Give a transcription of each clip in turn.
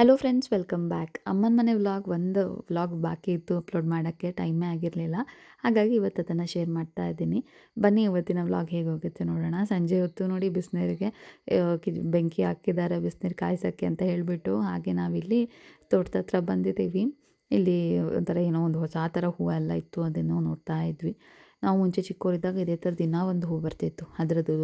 Hello friends welcome back ಅಮ್ಮನ ಮನೆ vlog ಒಂದು ವ್ಲಾಗ್ ಬಾಕಿ ಇತ್ತು ಅಪ್ಲೋಡ್ ಮಾಡೋಕ್ಕೆ ಟೈಮೇ ಆಗಿರಲಿಲ್ಲ. ಹಾಗಾಗಿ ಇವತ್ತು ಅದನ್ನು ಶೇರ್ ಮಾಡ್ತಾ ಇದ್ದೀನಿ. ಬನ್ನಿ ಇವತ್ತಿನ ವ್ಲಾಗ್ ಹೇಗೆ ಹೋಗುತ್ತೆ ನೋಡೋಣ. ಸಂಜೆ ಹೊತ್ತು ನೋಡಿ ಬಿಸಿನೀರಿಗೆ ಬೆಂಕಿ ಹಾಕಿದ್ದಾರೆ, ಬಿಸಿನೀರು ಕಾಯಿಸೋಕ್ಕೆ ಅಂತ ಹೇಳಿಬಿಟ್ಟು ಹಾಗೆ ನಾವಿಲ್ಲಿ ತೋಟದ ಹತ್ರ ಬಂದಿದ್ದೀವಿ. ಇಲ್ಲಿ ಒಂಥರ ಏನೋ ಒಂದು ಹೊಸ ಥರ ಹೂವೆಲ್ಲ ಇತ್ತು ಅದನ್ನು ನೋಡ್ತಾ ಇದ್ವಿ. ನಾವು ಮುಂಚೆ ಚಿಕ್ಕವರಿದ್ದಾಗ ಇದೇ ಥರ ದಿನ ಒಂದು ಹೂ ಬರ್ತಿತ್ತು. ಅದರದ್ದು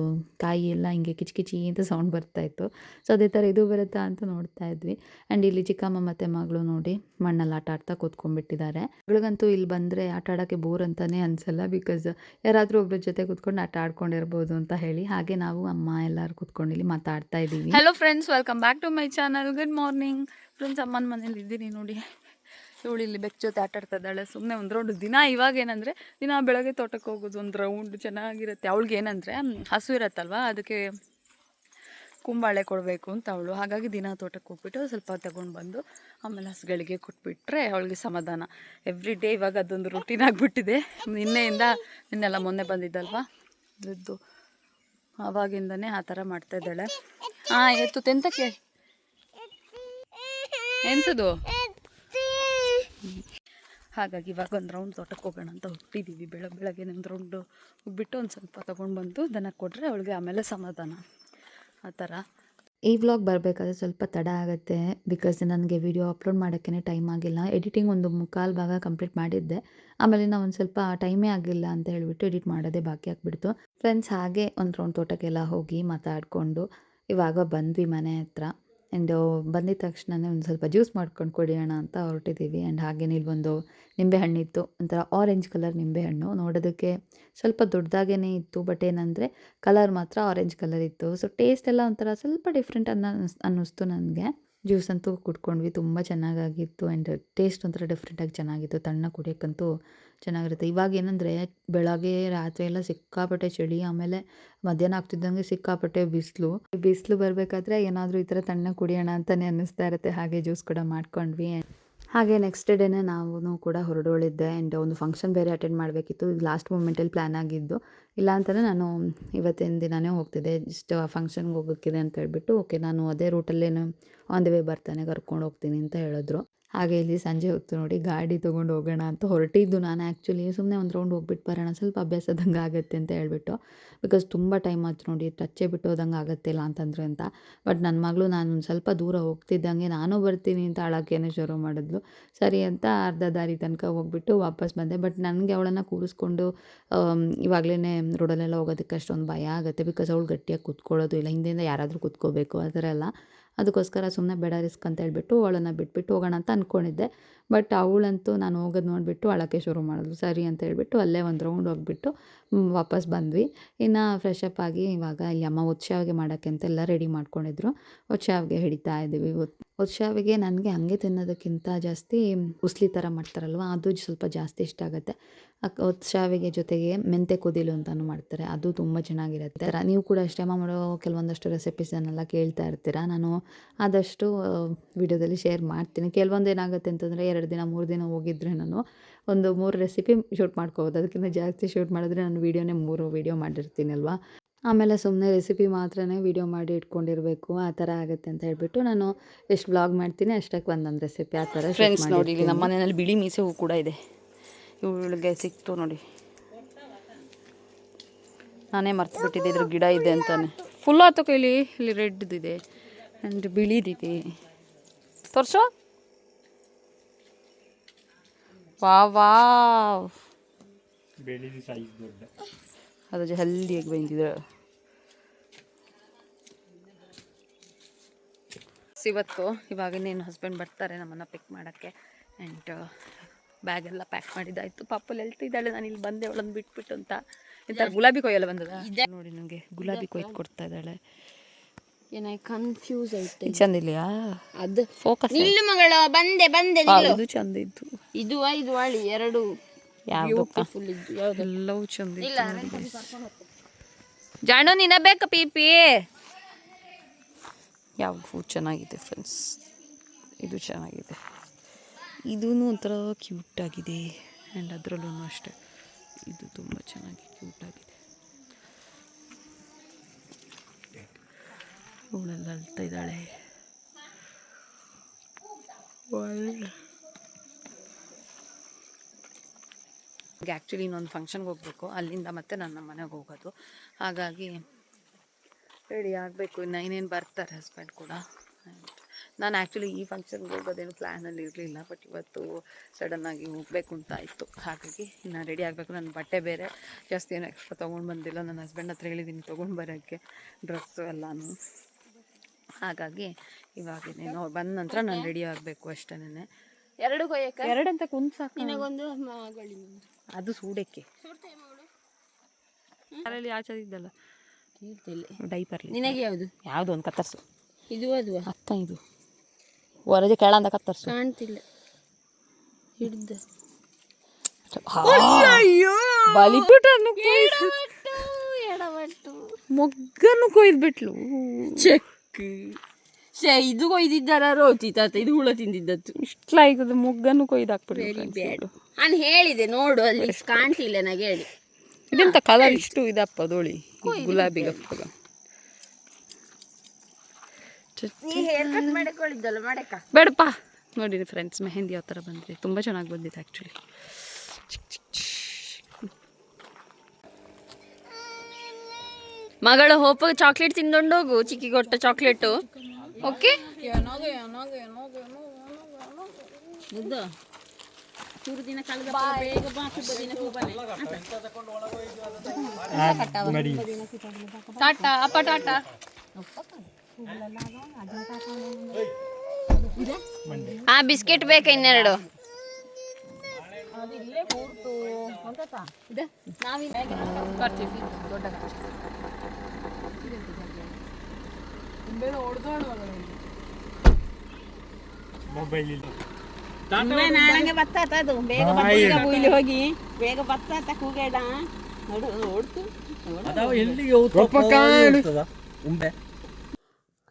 ಕಾಯಿ ಎಲ್ಲ ಹಿಂಗೆ ಕಿಚ್ ಅಂತ ಸೌಂಡ್ ಬರ್ತಾಯಿತ್ತು ಸೊ ಅದೇ ಥರ ಇದು ಬರುತ್ತಾ ಅಂತ ನೋಡ್ತಾ ಇದ್ವಿ. ಆ್ಯಂಡ್ ಇಲ್ಲಿ ಚಿಕ್ಕಮ್ಮ ಮತ್ತು ಮಗಳು ನೋಡಿ ಮಣ್ಣಲ್ಲಿ ಆಟ ಆಡ್ತಾ ಕೂತ್ಕೊಂಡ್ಬಿಟ್ಟಿದ್ದಾರೆ. ಮಗಳಿಗಂತೂ ಇಲ್ಲಿ ಬಂದರೆ ಆಟ ಆಡೋಕ್ಕೆ ಬೋರ್ ಅಂತಲೇ ಅನಿಸಲ್ಲ ಬಿಕಾಸ್ ಯಾರಾದರೂ ಒಬ್ಬರ ಜೊತೆ ಕೂತ್ಕೊಂಡು ಆಟ ಆಡ್ಕೊಂಡಿರ್ಬೋದು ಅಂತ ಹೇಳಿ. ಹಾಗೆ ನಾವು ಅಮ್ಮ ಎಲ್ಲರೂ ಕೂತ್ಕೊಂಡು ಇಲ್ಲಿ ಮಾತಾಡ್ತಾ ಇದ್ದೀವಿ. Hello friends welcome back to my channel good morning friends, ಅಮ್ಮನ ಮನೇಲಿ ಇದ್ದೀನಿ ನೋಡಿ. ಇವಳು ಇಲ್ಲಿ ಬೆಕ್ಕ ಜೊತೆ ಆಟ ಇದ್ದಾಳೆ ಸುಮ್ಮನೆ ಒಂದು ರೌಂಡ್ ದಿನ ಇವಾಗ ಏನಂದರೆ, ದಿನ ಬೆಳಗ್ಗೆ ತೋಟಕ್ಕೆ ಹೋಗೋದು ಒಂದು ರೌಂಡ್ ಚೆನ್ನಾಗಿರುತ್ತೆ. ಅವಳಿಗೆ ಏನಂದರೆ ಹಸು ಇರತ್ತಲ್ವ, ಅದಕ್ಕೆ ಕುಂಬಾಳೆ ಕೊಡಬೇಕು ಅಂತ ಅವಳು. ಹಾಗಾಗಿ ದಿನ ತೋಟಕ್ಕೆ ಹೋಗ್ಬಿಟ್ಟು ಸ್ವಲ್ಪ ತಗೊಂಡು ಬಂದು ಆಮೇಲೆ ಹಸುಗಳಿಗೆ ಕೊಟ್ಬಿಟ್ರೆ ಅವಳಿಗೆ ಸಮಾಧಾನ. ಎವ್ರಿ ಡೇ ಇವಾಗ ಅದೊಂದು ರುಟೀನ್ ಆಗಿಬಿಟ್ಟಿದೆ. ನಿನ್ನೆಯಿಂದ ನಿನ್ನೆಲ್ಲ ಮೊನ್ನೆ ಬಂದಿದ್ದಲ್ವಾ? ಅದ್ರದ್ದು ಆವಾಗಿಂದನೇ ಆ ಥರ ಮಾಡ್ತಾ ಇದ್ದಾಳೆ. ಹಾಂ ಎತ್ತು ತೆಂತಕ್ಕೆ ಎಂಥದ್ದು ಹಾಗಾಗಿ ಇವಾಗ ಒಂದು ರೌಂಡ್ ತೋಟಕ್ಕೆ ಹೋಗೋಣ ಅಂತ ಹೋಗ್ತಿದ್ದೀವಿ ಬೆಳಗ್ಗೆ ಬೆಳಗ್ಗೆ ಒಂದು ರೌಂಡು ಹೋಗ್ಬಿಟ್ಟು ಒಂದು ಸ್ವಲ್ಪ ತೊಗೊಂಡು ಬಂದು ದನ ಕೊಟ್ಟರೆ ಅವಳಿಗೆ ಆಮೇಲೆ ಸಮಾಧಾನ. ಆ ಥರ. ಈ ವ್ಲಾಗ್ ಬರಬೇಕಾದ್ರೆ ಸ್ವಲ್ಪ ತಡ ಆಗುತ್ತೆ ಬಿಕಾಸ್ ನನಗೆ ವಿಡಿಯೋ ಅಪ್ಲೋಡ್ ಮಾಡೋಕ್ಕೇ ಟೈಮ್ ಆಗಿಲ್ಲ. ಎಡಿಟಿಂಗ್ ಒಂದು ಮುಕ್ಕಾಲು ಭಾಗ ಕಂಪ್ಲೀಟ್ ಮಾಡಿದ್ದೆ. ಆಮೇಲೆ ನಾವು ಒಂದು ಸ್ವಲ್ಪ ಟೈಮೇ ಆಗಿಲ್ಲ ಅಂತ ಹೇಳಿಬಿಟ್ಟು ಎಡಿಟ್ ಮಾಡೋದೇ ಬಾಕಿ ಆಗಿಬಿಡ್ತು. ಫ್ರೆಂಡ್ಸ್ ಹಾಗೆ ಒಂದು ರೌಂಡ್ ತೋಟಕ್ಕೆಲ್ಲ ಹೋಗಿ ಮಾತಾಡಿಕೊಂಡು ಇವಾಗ ಬಂದ್ವಿ ಮನೆ ಹತ್ರ. ಆ್ಯಂಡ್ ಬಂದಿದ ತಕ್ಷಣವೇ ಒಂದು ಸ್ವಲ್ಪ ಜ್ಯೂಸ್ ಮಾಡ್ಕೊಂಡು ಕುಡಿಯೋಣ ಅಂತ ಹೊರಟಿದ್ದೀವಿ ಆ್ಯಂಡ್ ಹಾಗೇನೆ ಇಲ್ಲೊಂದು ನಿಂಬೆಹಣ್ಣಿತ್ತು ಒಂಥರ ಆರೆಂಜ್ ಕಲರ್ ನಿಂಬೆಹಣ್ಣು ನೋಡೋದಕ್ಕೆ ಸ್ವಲ್ಪ ದೊಡ್ಡದಾಗೇ ಇತ್ತು ಬಟ್ ಏನಂದರೆ ಕಲರ್ ಮಾತ್ರ ಆರೆಂಜ್ ಕಲರ್ ಇತ್ತು. ಸೊ ಟೇಸ್ಟ್ ಎಲ್ಲ ಒಂಥರ ಸ್ವಲ್ಪ ಡಿಫ್ರೆಂಟ್ ಅನ್ನೋ ಅನ್ನಿಸ್ತು ನನಗೆ. ಜ್ಯೂಸ್ ಅಂತೂ ಕುಡ್ಕೊಂಡ್ವಿ, ತುಂಬ ಚೆನ್ನಾಗಾಗಿತ್ತು ಆ್ಯಂಡ್ ಟೇಸ್ಟ್ ಒಂಥರ ಡಿಫ್ರೆಂಟಾಗಿ ಚೆನ್ನಾಗಿತ್ತು. ತಣ್ಣ ಕುಡಿಯೋಕ್ಕಂತೂ ಚೆನ್ನಾಗಿರುತ್ತೆ. ಇವಾಗ ಏನಂದರೆ, ಬೆಳಗ್ಗೆ ರಾತ್ರಿ ಎಲ್ಲ ಸಿಕ್ಕಾಪಟ್ಟೆ ಚಳಿ, ಆಮೇಲೆ ಮಧ್ಯಾಹ್ನ ಆಗ್ತಿದ್ದಂಗೆ ಸಿಕ್ಕಾಪಟ್ಟೆ ಬಿಸಿಲು. ಬಿಸಿಲು ಬರಬೇಕಾದ್ರೆ ಏನಾದರೂ ಈ ಥರ ತಣ್ಣ ಕುಡಿಯೋಣ ಅಂತಲೇ ಅನ್ನಿಸ್ತಾ ಇರುತ್ತೆ. ಹಾಗೆ ಜ್ಯೂಸ್ ಕೂಡ ಮಾಡ್ಕೊಂಡ್ವಿ. ಹಾಗೆ ನೆಕ್ಸ್ಟ್ ಡೇನೇ ನಾವು ಕೂಡ ಹೊರಡೋಳಿದ್ದೆ ಆ್ಯಂಡ್ ಒಂದು ಫಂಕ್ಷನ್ ಬೇರೆ ಅಟೆಂಡ್ ಮಾಡಬೇಕಿತ್ತು. ಇದು ಲಾಸ್ಟ್ ಮೂಮೆಂಟಲ್ಲಿ ಪ್ಲ್ಯಾನ್ ಆಗಿದ್ದು. ಇಲ್ಲ ಅಂತಲೇ ನಾನು ಇವತ್ತಿನ ದಿನವೇ ಹೋಗ್ತಿದ್ದೆ. ಜಸ್ಟ್ ಫಂಕ್ಷನ್ಗೆ ಹೋಗೋಕ್ಕಿದೆ ಅಂತ ಹೇಳ್ಬಿಟ್ಟು ಓಕೆ ನಾನು ಅದೇ ರೂಟಲ್ಲೇನು ಆನ್ ದ ವೇ ಬರ್ತಾನೆ ಕರ್ಕೊಂಡು ಹೋಗ್ತೀನಿ ಅಂತ ಹೇಳಿದ್ರು. ಹಾಗೆ ಇಲ್ಲಿ ಸಂಜೆ ಹೊತ್ತು ನೋಡಿ ಗಾಡಿ ತೊಗೊಂಡು ಹೋಗೋಣ ಅಂತ ಹೊರಟಿದ್ದು ನಾನು ಆ್ಯಕ್ಚುಲಿ ಸುಮ್ಮನೆ ಒಂದು ರೌಂಡ್ ಹೋಗ್ಬಿಟ್ಟು ಬರೋಣ, ಸ್ವಲ್ಪ ಅಭ್ಯಾಸದಂಗೆ ಆಗುತ್ತೆ ಅಂತ ಹೇಳ್ಬಿಟ್ಟು. ಬಿಕಾಸ್ ತುಂಬ ಟೈಮ್ ಆಯ್ತು ನೋಡಿ ಟಚ್ಚೇ ಬಿಟ್ಟು ಹೋದಂಗೆ ಆಗುತ್ತೆ ಇಲ್ಲ ಅಂತಂದ್ರೆ ಅಂತ. ಬಟ್ ನನ್ನ ಮಗಳು ನಾನು ಒಂದು ಸ್ವಲ್ಪ ದೂರ ಹೋಗ್ತಿದ್ದಂಗೆ ನಾನು ಬರ್ತೀನಿ ಅಂತ ಅಳಕೇನೆ ಶುರು ಮಾಡಿದ್ಲು. ಸರಿ ಅಂತ ಅರ್ಧ ದಾರಿ ತನಕ ಹೋಗ್ಬಿಟ್ಟು ವಾಪಸ್ ಬಂದೆ. ಬಟ್ ನನಗೆ ಅವಳನ್ನು ಕೂರಿಸ್ಕೊಂಡು ಇವಾಗಲೇ ರೋಡಲ್ಲೆಲ್ಲ ಹೋಗೋದಕ್ಕೆ ಅಷ್ಟೊಂದು ಭಯ ಆಗುತ್ತೆ. ಬಿಕಾಸ್ ಅವಳು ಗಟ್ಟಿಯಾಗಿ ಕೂತ್ಕೊಳ್ಳೋದು ಇಲ್ಲ. ಹಿಂದೆಯಿಂದ ಯಾರಾದರೂ ಕೂತ್ಕೋಬೇಕು ಆ ಥರ ಎಲ್ಲ. ಅದಕ್ಕೋಸ್ಕರ ಸುಮ್ಮನೆ ಬೇಡ ರಿಸ್ಕ್ ಅಂತ ಹೇಳ್ಬಿಟ್ಟು ಅವಳನ್ನು ಬಿಟ್ಬಿಟ್ಟು ಹೋಗೋಣ ಅಂತ ಅಂದ್ಕೊಂಡಿದ್ದೆ ಬಟ್ ಅವಳಂತೂ ನಾನು ಹೋಗೋದು ನೋಡಿಬಿಟ್ಟು ಅಳಕ್ಕೆ ಶುರು ಮಾಡಿದ್ರು ಸರಿ ಅಂತ ಹೇಳ್ಬಿಟ್ಟು ಅಲ್ಲೇ ಒಂದು ರೌಂಡ್ ಹೋಗ್ಬಿಟ್ಟು ವಾಪಸ್ ಬಂದ್ವಿ. ಇನ್ನು ಫ್ರೆಶ್ ಅಪ್ ಆಗಿ ಇವಾಗ ಇಲ್ಲಿ ಅಮ್ಮ ಉತ್ಸಾವಿಗೆ ಮಾಡೋಕ್ಕೆ ಅಂತೆಲ್ಲ ರೆಡಿ ಮಾಡ್ಕೊಂಡಿದ್ರು. ಉತ್ಸಾವಿಗೆ ಹಿಡಿತಾ ಇದ್ದೀವಿ ಉತ್ಸಾವಿಗೆ ನನಗೆ ಹಾಗೆ ತಿನ್ನೋದಕ್ಕಿಂತ ಜಾಸ್ತಿ ಉಸ್ಲಿ ಥರ ಮಾಡ್ತಾರಲ್ವ? ಅದು ಸ್ವಲ್ಪ ಜಾಸ್ತಿ ಇಷ್ಟ ಆಗುತ್ತೆ. ಶಾವಿಗೆ ಜೊತೆಗೆ ಮೆಂತೆ ಕುದಿಲು ಅಂತಲೂ ಮಾಡ್ತಾರೆ. ಅದು ತುಂಬ ಚೆನ್ನಾಗಿರುತ್ತೆ. ನೀವು ಕೂಡ ಅಷ್ಟೇ ಮಾಡೋ ಕೆಲವೊಂದಷ್ಟು ರೆಸಿಪೀಸನ್ನೆಲ್ಲ ಕೇಳ್ತಾ ಇರ್ತೀರ? ನಾನು ಆದಷ್ಟು ವಿಡಿಯೋದಲ್ಲಿ ಶೇರ್ ಮಾಡ್ತೀನಿ. ಕೆಲವೊಂದು ಏನಾಗುತ್ತೆ ಅಂತಂದರೆ ಎರಡು ದಿನ, ಮೂರು ದಿನ ಹೋಗಿದ್ರೆ ನಾನು ಒಂದು ಮೂರು ರೆಸಿಪಿ ಶೂಟ್ ಮಾಡ್ಕೋಬೋದು. ಅದಕ್ಕಿಂತ ಜಾಸ್ತಿ ಶೂಟ್ ಮಾಡಿದ್ರೆ ನಾನು ವೀಡಿಯೋನೇ ಮೂರು ವೀಡಿಯೋ ಅಲ್ವಾ ಆಮೇಲೆ ಸುಮ್ಮನೆ ರೆಸಿಪಿ ಮಾತ್ರನೇ ವೀಡಿಯೋ ಮಾಡಿ ಇಟ್ಕೊಂಡಿರಬೇಕು ಆ ಥರ ಆಗುತ್ತೆ ಅಂತ ಹೇಳ್ಬಿಟ್ಟು ನಾನು ಎಷ್ಟು ಬ್ಲಾಗ್ ಮಾಡ್ತೀನಿ ಅಷ್ಟಕ್ಕೆ ಒಂದೊಂದು ರೆಸಿಪಿ ಆ ಥರ ಫ್ರೆಂಡ್ಸ್ ನೋಡಿ ಇಲ್ಲಿ ನಮ್ಮ ಮನೆಯಲ್ಲಿ ಬಿಳಿ ಮೀಸೆ ಹೂ ಕೂಡ ಇದೆ. ಇವಳಿಗೆ ಸಿಕ್ತು ನೋಡಿ. ನಾನೇ ಮರ್ತು ಬಿಟ್ಟಿದ್ದೆ ಇದ್ರ ಗಿಡ ಇದೆ ಅಂತಾನೆ. ಫುಲ್ ಆತು ಇಲ್ಲಿ ಇಲ್ಲಿ ರೆಡ್ದಿದೆ ಆ್ಯಂಡ್ ಬಿಳಿದಿದೆ ತೋರ್ಸು. ವಾ ವಾ ಅದು ಹೆಲ್ದಿಯಾಗಿ ಬಂದಿದೆ ಇವತ್ತು. ಇವಾಗ ಇನ್ನೇನು ಹಸ್ಬೆಂಡ್ ಬರ್ತಾರೆ ನಮ್ಮನ್ನು ಪಿಕ್ ಮಾಡೋಕ್ಕೆ. ಆ್ಯಂಡ್ ಬ್ಯಾಗೆಲ್ಲ ಪ್ಯಾಕ್ ಮಾಡಿದ್ದಾಯಿತು. ಪಾಪಲ್ಲಿ ಹೇಳ್ತಿದ್ದಾಳೆ ನಾನು ಇಲ್ಲಿ ಬಂದೆ ಅವಳನ್ನು ಬಿಟ್ಬಿಟ್ಟು ಅಂತ. ಇಂಥ ಗುಲಾಬಿ ಕೊಯ್ಯಲ್ಲ ಬಂದದ? ನೋಡಿ ನನಗೆ ಗುಲಾಬಿ ಕೊಯ್ದು ಕೊಡ್ತಾ ಇದ್ದಾಳೆ. ಏನಾಯ್ತು ಕನ್ಫ್ಯೂಸ್ ಆಯ್ತು ಚಂದ ಇಲ್ಲಿಯಾ ಅದು ಫೋಕಸ್ ನಿಲ್ಲು ಮಗಳ ಬಂದೆ ಬಂದೆ ಇದು ಚಂದ ಇದ್ದು ಇದು ಇದು ಅಳಿ ಎರಡು. ಯಾವುದು ಫುಲ್ ಇದ್ದು ಯಾವ್ದು ಎಲ್ಲವೂ ಚಂದ ಇಲ್ಲ ಜಾಣು ನಿನ್ನ ಬೇಕ ಪಿ. ಯಾವ ಚೆನ್ನಾಗಿದೆ ಫ್ರೆಂಡ್ಸ್ ಇದು ಚೆನ್ನಾಗಿದೆ. ಇದೂ ಒಂಥರ ಕ್ಯೂಟ್ ಆಗಿದೆ. ಆ್ಯಂಡ್ ಅದರಲ್ಲೂ ಅಷ್ಟೇ. ಇದು ತುಂಬ ಚೆನ್ನಾಗಿ ಕ್ಯೂಟ್ ಆಗಿದೆ. ಅವಳೆಲ್ಲ ಅಳ್ತಾ ಇದ್ದಾಳೆ. ಆ್ಯಕ್ಚುಲಿ ಇನ್ನೊಂದು ಫಂಕ್ಷನ್ಗೆ ಹೋಗಬೇಕು. ಅಲ್ಲಿಂದ ಮತ್ತೆ ನನ್ನ ಮನೆಗೆ ಹೋಗೋದು. ಹಾಗಾಗಿ ರೆಡಿ ಆಗಬೇಕು. ಇನ್ನು ಇನ್ನೇನು ಬರ್ತಾರೆ ಹಸ್ಬೆಂಡ್ ಕೂಡ. ನಾನು ಆ್ಯಕ್ಚುಲಿ ಈ ಫಂಕ್ಷನ್ಗೆ ಹೋಗೋದೇನು ಪ್ಲ್ಯಾನಲ್ಲಿ ಇರಲಿಲ್ಲ ಬಟ್ ಇವತ್ತು ಸಡನ್ನಾಗಿ ಹೋಗಬೇಕು ಅಂತ ಇತ್ತು ಹಾಗಾಗಿ ನಾನು ರೆಡಿ ಆಗಬೇಕು. ನನ್ನ ಬಟ್ಟೆ ಬೇರೆ ಜಾಸ್ತಿ ಏನು ಎಕ್ಸ್ಟ್ರಾ ತೊಗೊಂಡು ಬಂದಿಲ್ಲ. ನನ್ನ ಹಸ್ಬೆಂಡ್ ಹತ್ರ ಹೇಳಿದ್ದೀನಿ ತೊಗೊಂಡು ಬರೋಕ್ಕೆ ಡ್ರೆಸ್ಸು ಎಲ್ಲನೂ. ಹಾಗಾಗಿ ಇವಾಗ ನೀನು ಬಂದ ನಂತರ ನಾನು ರೆಡಿ ಆಗಬೇಕು ಅಷ್ಟೇನೆ. ಎರಡು ಕೊಯ್ಯಕ್ಕ? ಎರಡಂತ ಸಾಕು. ನಿನಗೊಂದು ಅದು ಸೂಡಕ್ಕೆ. ಅದರಲ್ಲಿ ಆಚರಿದ್ದಲ್ಲ. ಡೈಪರ್ಲಿ ನಿನಗೆ ಯಾವುದು? ಯಾವುದು ಒಂದು ಕತ್ತರಿಸು. ಇದು ಅದು ಅತ್ತ ಇದು ವರದಿ ಅಂತ ಕತ್ತರಿಸು. ಕಾಣ್ತಿಲ್ಲ. ಹಿಡ್ದ. ಎಡವಟ್ಟು ಮೊಗ್ಗನ್ನು ಕೊಯ್ದ್ಬಿಟ್ಲು. ಚೆಕ್. ಶೇ ಇದು ಕೊಯ್ದಿದ್ದಾರ ರೋಚಿ ತಾತ ಇದು ಹುಳ ತಿಂದಿದ್ದತ್ತು ಆಯ್ತದ ಮೊಗ್ಗನ್ನು ಕೊಯ್ದು ಹಾಕ್ಬಿಟ್ಟು ನಾನು ಹೇಳಿದೆ ನೋಡು ಅಲ್ಲಿ ಕಾಣ್ತಿಲ್ಲ ನನಗೆ ಹೇಳಿ. ಇದೆಂತ ಕಲರ್ ಇಷ್ಟು ಇದಪ್ಪ ದೋಳಿ ಗುಲಾಬಿ ಗಪ್ಪಗ ನೀ ಹೇರ್ ಕಟ್ ಮಾಡಿಕೊಳ್ಳಿದ್ದಲ್ಲ ಮಾಡಕ್ಕ? ಬೇಡಪ್ಪ. ನೋಡಿ ಫ್ರೆಂಡ್ಸ್ ಮೆಹಂದಿ ಯಾವ ಥರ ಬಂದಿದೆ. ತುಂಬ ಚೆನ್ನಾಗಿ ಬಂದಿದೆ ಆ್ಯಕ್ಚುಲಿ ಮಗಳು ಹೋಪ ಚಾಕ್ಲೇಟ್ ತಿಂದೊಂಡೋಗು ಚಿಕ್ಕಿ ಕೊಟ್ಟ ಚಾಕ್ಲೇಟು ಓಕೆ ಚೂರು ದಿನ ಕಳೆದ ಬೇಗ ಬಾ ಶುಭ ದಿನ ಶುಭನೆ ಟಾಟಾ ಅಪ್ಪ ಟಾಟಾ ಆ ಬಿಸ್ಕೆಟ್ ಬೇಕಾ ಇನ್ನೆರಡು ನಾಳೆಗೆ ಬತ್ತಾತ ಅದು. ಬೇಗ ಹೋಗಿ. ಬೇಗ ಬತ್ತಾತ ಕೂಗೇಡ. ನೋಡು ನೋಡ್ತು.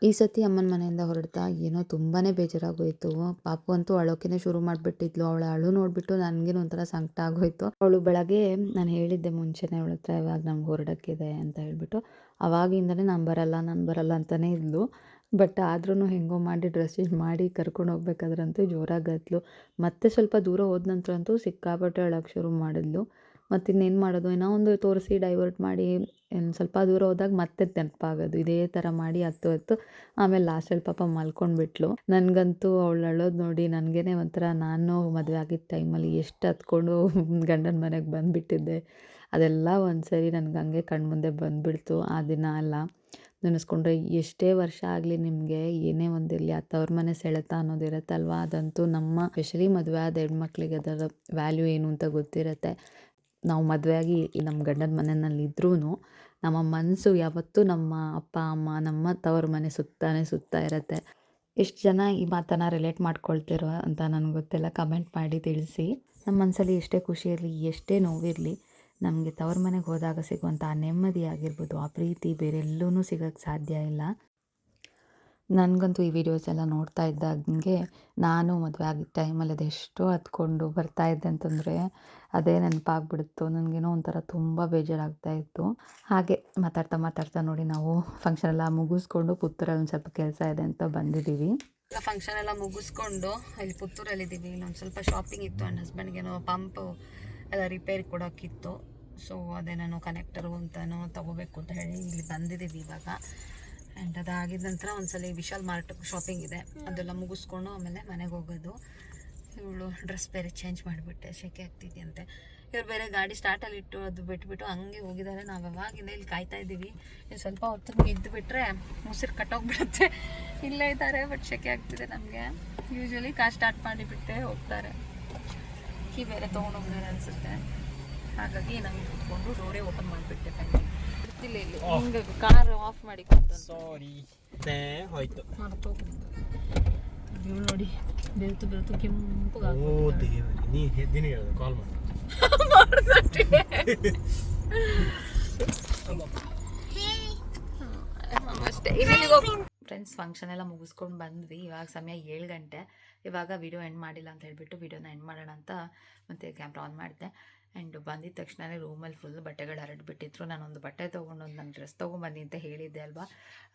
ಈ ಸತಿ ಅಮ್ಮನ ಮನೆಯಿಂದ ಹೊರಡ್ತಾ ಏನೋ ತುಂಬಾನೇ ಬೇಜಾರಾಗೋಯ್ತು. ಪಾಪು ಅಂತೂ ಅಳೋಕೆನೆ ಶುರು ಮಾಡಿಬಿಟ್ಟಿದ್ಲು. ಅವಳ ಅಳು ನೋಡ್ಬಿಟ್ಟು ನನಗೇನು ಒಂಥರ ಸಂಕಟ ಆಗೋಯ್ತು. ಅವಳು ಬೆಳಗ್ಗೆ ನಾನು ಹೇಳಿದ್ದೆ ಮುಂಚೆನೇ ಅವಳ ಹತ್ರ ಇವಾಗ ನಮ್ಗೆ ಹೊರಡಕ್ಕಿದೆ ಅಂತ ಹೇಳ್ಬಿಟ್ಟು. ಅವಾಗಿಂದನೇ ನಾನು ಬರಲ್ಲ ನಾನು ಬರಲ್ಲ ಅಂತಾನೆ ಇದ್ಲು. ಬಟ್ ಆದ್ರೂ ಹೆಂಗೋ ಮಾಡಿ ಡ್ರೆಸ್ ಚೇಂಜ್ ಮಾಡಿ ಕರ್ಕೊಂಡು ಹೋಗ್ಬೇಕಾದ್ರಂತೂ ಜೋರಾಗಿ ಗತ್ಲು ಮತ್ತೆ ಸ್ವಲ್ಪ ದೂರ ಹೋದ ನಂತರ ಅಂತೂ ಸಿಕ್ಕಾಪಟ್ಟೆ ಅಳಕ್ಕೆ ಶುರು ಮಾಡಿದ್ಲು. ಮತ್ತು ಇನ್ನೇನು ಮಾಡೋದು? ಏನೋ ಒಂದು ತೋರಿಸಿ ಡೈವರ್ಟ್ ಮಾಡಿ ಸ್ವಲ್ಪ ದೂರ ಹೋದಾಗ ಮತ್ತೆ ನೆನಪಾಗೋದು. ಇದೇ ಥರ ಮಾಡಿ ಹತ್ತು ಹತ್ತು, ಆಮೇಲೆ ಲಾಸ್ಟಲ್ಲಿ ಪಾಪ ಮಲ್ಕೊಂಡ್ಬಿಟ್ಲು. ನನಗಂತೂ ಅವಳು ಅಳೋದು ನೋಡಿ ನನಗೇನೆ ಒಂಥರ ನಾನು ಮದುವೆ ಆಗಿದ್ದ ಟೈಮಲ್ಲಿ ಎಷ್ಟು ಹತ್ಕೊಂಡು ಗಂಡನ ಮನೆಗೆ ಬಂದುಬಿಟ್ಟಿದ್ದೆ. ಅದೆಲ್ಲ ಒಂದು ಸರಿ ನನಗೆ ಹಂಗೆ ಕಣ್ಮುಂದೆ ಬಂದುಬಿಡ್ತು ಆ ದಿನ ಎಲ್ಲ. ನೆನೆಸ್ಕೊಂಡ್ರೆ ಎಷ್ಟೇ ವರ್ಷ ಆಗಲಿ ನಿಮಗೆ ಏನೇ ಒಂದಿರಲಿ ಆ ತವ್ರ ಮನೆ ಸೆಳೆತ ಅನ್ನೋದು ಇರುತ್ತಲ್ವ? ಅದಂತೂ ನಮ್ಮ ಸ್ಪೆಷಲಿ ಮದುವೆ ಆದ ಹೆಣ್ಮಕ್ಳಿಗೆ ಅದರ ವ್ಯಾಲ್ಯೂ ಏನು ಅಂತ ಗೊತ್ತಿರುತ್ತೆ. ನಾವು ಮದುವೆ ಆಗಿ ನಮ್ಮ ಗಂಡನ ಮನೆಯಲ್ಲಿ ಇದ್ರೂ ನಮ್ಮ ಮನಸ್ಸು ಯಾವತ್ತೂ ನಮ್ಮ ಅಪ್ಪ, ಅಮ್ಮ, ನಮ್ಮ ತವ್ರ ಮನೆ ಸುತ್ತಾನೆ ಸುತ್ತಾ ಇರುತ್ತೆ. ಎಷ್ಟು ಜನ ಈ ಮಾತನ್ನು ರಿಲೇಟ್ ಮಾಡ್ಕೊಳ್ತಿರೋ ಅಂತ ನನಗೆ ಗೊತ್ತಿಲ್ಲ. ಕಮೆಂಟ್ ಮಾಡಿ ತಿಳಿಸಿ. ನಮ್ಮ ಮನಸ್ಸಲ್ಲಿ ಎಷ್ಟೇ ಖುಷಿ ಇರಲಿ, ಎಷ್ಟೇ ನೋವಿರಲಿ ನಮಗೆ ತವ್ರ ಮನೆಗೆ ಹೋದಾಗ ಸಿಗುವಂಥ ನೆಮ್ಮದಿ ಆಗಿರ್ಬೋದು. ಆ ಪ್ರೀತಿ ಬೇರೆ ಎಲ್ಲೂ ಸಿಗೋಕ್ಕೆ ಸಾಧ್ಯ ಇಲ್ಲ. ನನಗಂತೂ ಈ ವಿಡಿಯೋಸ್ ಎಲ್ಲ ನೋಡ್ತಾ ಇದ್ದಂಗೆ ನಾನು ಮದುವೆ ಆಗಿದ್ದ ಟೈಮಲ್ಲಿ ಅದೆಷ್ಟೋ ಹತ್ಕೊಂಡು ಬರ್ತಾ ಇದ್ದೆ ಅಂತಂದರೆ ಅದೇ ನೆನಪಾಗ್ಬಿಡ್ತು ನನಗೇನೋ ಒಂಥರ ತುಂಬ ಬೇಜಾರಾಗ್ತಾ ಇತ್ತು. ಹಾಗೆ ಮಾತಾಡ್ತಾ ಮಾತಾಡ್ತಾ ನೋಡಿ ನಾವು ಫಂಕ್ಷನ್ ಎಲ್ಲ ಮುಗಿಸ್ಕೊಂಡು ಪುತ್ತೂರಲ್ಲಿ ಒಂದು ಸ್ವಲ್ಪ ಕೆಲಸ ಇದೆ ಅಂತ ಬಂದಿದ್ದೀವಿ. ಫಂಕ್ಷನ್ ಎಲ್ಲ ಮುಗಿಸ್ಕೊಂಡು ಇಲ್ಲಿ ಪುತ್ತೂರಲ್ಲಿದ್ದೀವಿ. ಇಲ್ಲೊಂದು ಸ್ವಲ್ಪ ಶಾಪಿಂಗ್ ಇತ್ತು. ನನ್ನ ಹಸ್ಬೆಂಡ್ಗೇನೋ ಪಂಪು ಎಲ್ಲ ರಿಪೇರಿ ಕೊಡೋಕ್ಕಿತ್ತು ಸೊ ನಾನು ಕನೆಕ್ಟರು ಅಂತನೋ ತಗೋಬೇಕು ಅಂತ ಹೇಳಿ ಇಲ್ಲಿ ಬಂದಿದ್ದೀವಿ ಇವಾಗ. ಆ್ಯಂಡ್ ಅದಾಗಿದ ನಂತರ ಒಂದ್ಸಲ ವಿಶಾಲ್ ಮಾರ್ಟ್ ಶಾಪಿಂಗ್ ಇದೆ. ಅದೆಲ್ಲ ಮುಗಿಸ್ಕೊಂಡು ಆಮೇಲೆ ಮನೆಗೆ ಹೋಗೋದು. ಇವಳು ಡ್ರೆಸ್ ಬೇರೆ ಚೇಂಜ್ ಮಾಡಿಬಿಟ್ಟೆ ಶೆಕೆ ಆಗ್ತಿದೆಯಂತೆ. ಇವ್ರು ಬೇರೆ ಗಾಡಿ ಸ್ಟಾರ್ಟಲ್ಲಿ ಇಟ್ಟು ಅದು ಬಿಟ್ಬಿಟ್ಟು ಹಂಗೆ ಹೋಗಿದ್ದಾರೆ. ನಾವು ಅವಾಗಿಂದ ಇಲ್ಲಿ ಕಾಯ್ತಾ ಇದ್ದೀವಿ. ಇನ್ನು ಸ್ವಲ್ಪ ಹೊತ್ತು ಇದ್ದು ಬಿಟ್ಟರೆ ಮುಸಿರು ಕಟ್ಟೋಗ್ಬಿಡುತ್ತೆ. ಇಲ್ಲೇ ಇದ್ದಾರೆ ಬಟ್ ಶೆಕೆ ಆಗ್ತಿದೆ ನಮಗೆ. ಯೂಶ್ವಲಿ ಕಾರ್ ಸ್ಟಾರ್ಟ್ ಮಾಡಿಬಿಟ್ಟೆ ಹೋಗ್ತಾರೆ. ಕೀ ಬೇರೆ ತೊಗೊಂಡು ತೊಗೊಂಡೋಗ್ತಾರೆ ಅನಿಸುತ್ತೆ. ಹಾಗಾಗಿ ನಾವು ಕೂತ್ಕೊಂಡು ರೋಡೇ ಓಪನ್ ಮಾಡಿಬಿಟ್ಟೆ ಫ್ಯಾಮಿಲಿ ಗೊತ್ತಿಲ್ಲ ಇಲ್ಲಿ. ಹಿಂಗೆ ಕಾರ್ ಆಫ್ ಮಾಡಿ ಸಾರಿ ಹೋಯ್ತು. ಮರ್ತು ಇವಳು ನೋಡಿ. ಬೆಳ್ತು ಬೆಳ್ತು ಕೆಂಪು ಓ ದೇವರಿ. ನೀ ದಿನ ಹೇಳಿದೆ ಕಾಲ್ ಮಾಡಿ. ಅಷ್ಟೇ. ಫ್ರೆಂಡ್ಸ್ ಫಂಕ್ಷನ್ ಎಲ್ಲ ಮುಗಿಸ್ಕೊಂಡು ಬಂದ್ವಿ. ಇವಾಗ ಸಮಯ ಏಳು ಗಂಟೆ. ಇವಾಗ ವಿಡಿಯೋ ಎಂಡ್ ಮಾಡಿಲ್ಲ ಅಂತ ಹೇಳಿಬಿಟ್ಟು ವಿಡಿಯೋನ ಎಂಡ್ ಮಾಡೋಣ ಅಂತ ಮತ್ತೆ ಕ್ಯಾಮ್ರಾ ಆನ್ ಮಾಡಿದೆ. ಆ್ಯಂಡ್ ಬಂದಿದ ತಕ್ಷಣವೇ ರೂಮಲ್ಲಿ ಫುಲ್ ಬಟ್ಟೆಗಳು ಹರಡ್ಬಿಟ್ಟಿದ್ರು. ನಾನೊಂದು ಬಟ್ಟೆ ತೊಗೊಂಡು ನನ್ನ ಡ್ರೆಸ್ ತೊಗೊಂಬನ್ನಿ ಅಂತ ಹೇಳಿದ್ದೆ ಅಲ್ವಾ?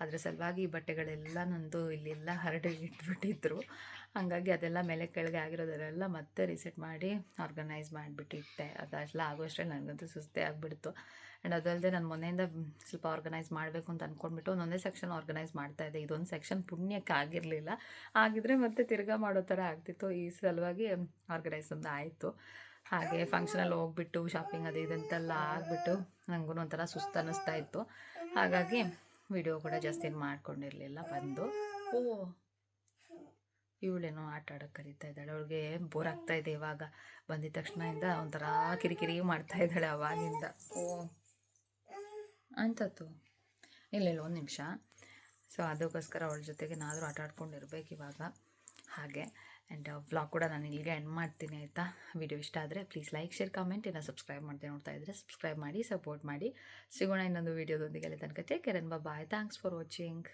ಅದರ ಸಲುವಾಗಿ ಈ ಬಟ್ಟೆಗಳೆಲ್ಲ ನಂದು ಇಲ್ಲೆಲ್ಲ ಹರಡಿ ಇಟ್ಬಿಟ್ಟಿದ್ರು. ಹಾಗಾಗಿ ಅದೆಲ್ಲ ಮೇಲೆ ಕೆಳಗೆ ಆಗಿರೋದೆಲ್ಲ ಮತ್ತೆ ರಿಸೆಟ್ ಮಾಡಿ ಆರ್ಗನೈಸ್ ಮಾಡಿಬಿಟ್ಟಿಟ್ಟೆ. ಅದೆಲ್ಲ ಆಗೋಷ್ಟೇ ನನಗಂತೂ ಸುಸ್ತೇ ಆಗಿಬಿಡ್ತು. ಆ್ಯಂಡ್ ಅದಲ್ಲದೆ ನಾನು ಮೊನ್ನೆಯಿಂದ ಸ್ವಲ್ಪ ಆರ್ಗನೈಸ್ ಮಾಡಬೇಕು ಅಂತ ಅಂದ್ಕೊಂಡ್ಬಿಟ್ಟು ಒಂದೊಂದೇ ಸೆಕ್ಷನ್ ಆರ್ಗನೈಸ್ ಮಾಡ್ತಾ ಇದ್ದೆ. ಇದೊಂದು ಸೆಕ್ಷನ್ ಪುಣ್ಯಕ್ಕೆ ಆಗಿರಲಿಲ್ಲ. ಆಗಿದ್ರೆ ಮತ್ತೆ ತಿರ್ಗಾ ಮಾಡೋ ಥರ ಆಗ್ತಿತ್ತು. ಈ ಸಲುವಾಗಿ ಆರ್ಗನೈಸ್ ಒಂದು ಆಯಿತು. ಹಾಗೆ ಫಂಕ್ಷನಲ್ಲಿ ಹೋಗ್ಬಿಟ್ಟು ಶಾಪಿಂಗ್ ಅದು ಇದಂತೆಲ್ಲ ಆಗಿಬಿಟ್ಟು ನನಗೂ ಒಂಥರ ಸುಸ್ತು ಅನ್ನಿಸ್ತಾ ಇತ್ತು. ಹಾಗಾಗಿ ವಿಡಿಯೋ ಕೂಡ ಜಾಸ್ತಿ ಮಾಡ್ಕೊಂಡಿರಲಿಲ್ಲ, ಬಂದು, ಓ, ಇವಳೇನೋ ಆಟ ಆಡೋಕೆ ಕರೀತಾ ಇದ್ದಾಳೆ, ಅವಳಿಗೆ ಬೋರ್ ಆಗ್ತಾ ಇದೆ ಇವಾಗ. ಬಂದಿದ ತಕ್ಷಣದಿಂದ ಒಂಥರ ಕಿರಿಕಿರಿ ಮಾಡ್ತಾ ಇದ್ದಾಳೆ ಅವಾಗಿಂದ. ಓ ಅಂತತ್ತು ಇಲ್ಲ ಇಲ್ಲ, ಒಂದು ನಿಮಿಷ. ಸೊ ಅದಕ್ಕೋಸ್ಕರ ಅವಳ ಜೊತೆಗೆ ನಾದರೂ ಆಟ ಆಡ್ಕೊಂಡಿರ್ಬೇಕು ಇವಾಗ. ಹಾಗೆ. ಆ್ಯಂಡ್ ವ್ಲಾಗ್ ಕೂಡ ನಾನು ಇಲ್ಲಿಗೆ ಎಂಡ್ ಮಾಡ್ತೀನಿ ಆಯಿತಾ? ವಿಡಿಯೋ ಇಷ್ಟ ಆದರೆ ಪ್ಲೀಸ್ ಲೈಕ್ ಶೇರ್ ಕಾಮೆಂಟ್ ಇನ್ನು ಸಬ್ಸ್ಕ್ರೈಬ್ ಮಾಡ್ತೀನಿ ನೋಡ್ತಾ ಇದ್ದರೆ ಸಬ್ಸ್ಕ್ರೈಬ್ ಮಾಡಿ ಸಪೋರ್ಟ್ ಮಾಡಿ. ಸಿಗೋಣ ಇನ್ನೊಂದು ವೀಡಿಯೋದೊಂದಿಗೆ ಅಲ್ಲಿ ತನಕ. ಟೇಕ್ ಕೇರ್ ಬಾ ಬಾಯ್ ಥ್ಯಾಂಕ್ಸ್ ಫಾರ್ ವಾಚಿಂಗ್